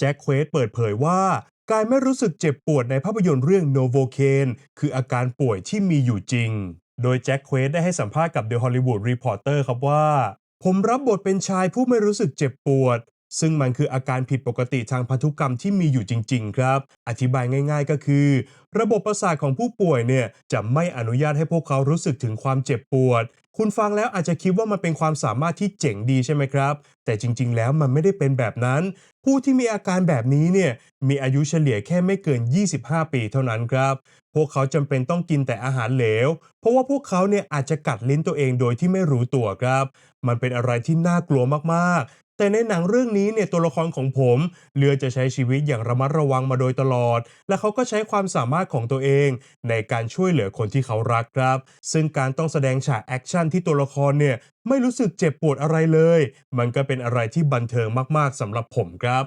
แจ็คเควสเปิดเผยว่า การไม่รู้สึกเจ็บปวดในภาพยนตร์เรื่องโนโวเคนคืออาการป่วยที่มีอยู่จริง โดยแจ็คเควสได้ให้สัมภาษณ์กับ The Hollywood Reporter ครับว่า ผมรับบทเป็นชายผู้ไม่รู้สึกเจ็บปวด ซึ่งมันคืออาการผิดปกติทางพันธุกรรมที่มีอยู่จริง ๆ ครับ อธิบายง่าย ๆ ก็คือ ระบบประสาทของผู้ป่วยเนี่ยจะไม่อนุญาตให้พวกเขารู้สึกถึงความเจ็บปวด คุณฟังแล้วอาจจะคิดว่ามันเป็นความสามารถที่เจ๋งดีใช่ไหมครับ แต่จริง ๆ แล้วมันไม่ได้เป็นแบบนั้น ผู้ที่มีอาการแบบนี้เนี่ยมีอายุเฉลี่ยแค่ไม่เกิน 25 ปีเท่านั้นครับ พวกเขาจำเป็นต้องกินแต่อาหารเหลว เพราะว่าพวกเขาเนี่ยอาจจะกัดลิ้นตัวเองโดยที่ไม่รู้ตัวครับ มันเป็นอะไรที่น่ากลัวมาก แต่ในหนังเรื่องนี้เนี่ยตัวละครของผมเลือกจะใช้ชีวิตอย่างระมัดระวังมาโดยตลอด และเขาก็ใช้ความสามารถของตัวเอง ในการช่วยเหลือคนที่เขารักครับ ซึ่งการต้องแสดงฉากแอคชั่นที่ตัวละครเนี่ยไม่รู้สึกเจ็บปวดอะไรเลย มันก็เป็นอะไรที่บันเทิงมากๆสำหรับผมครับ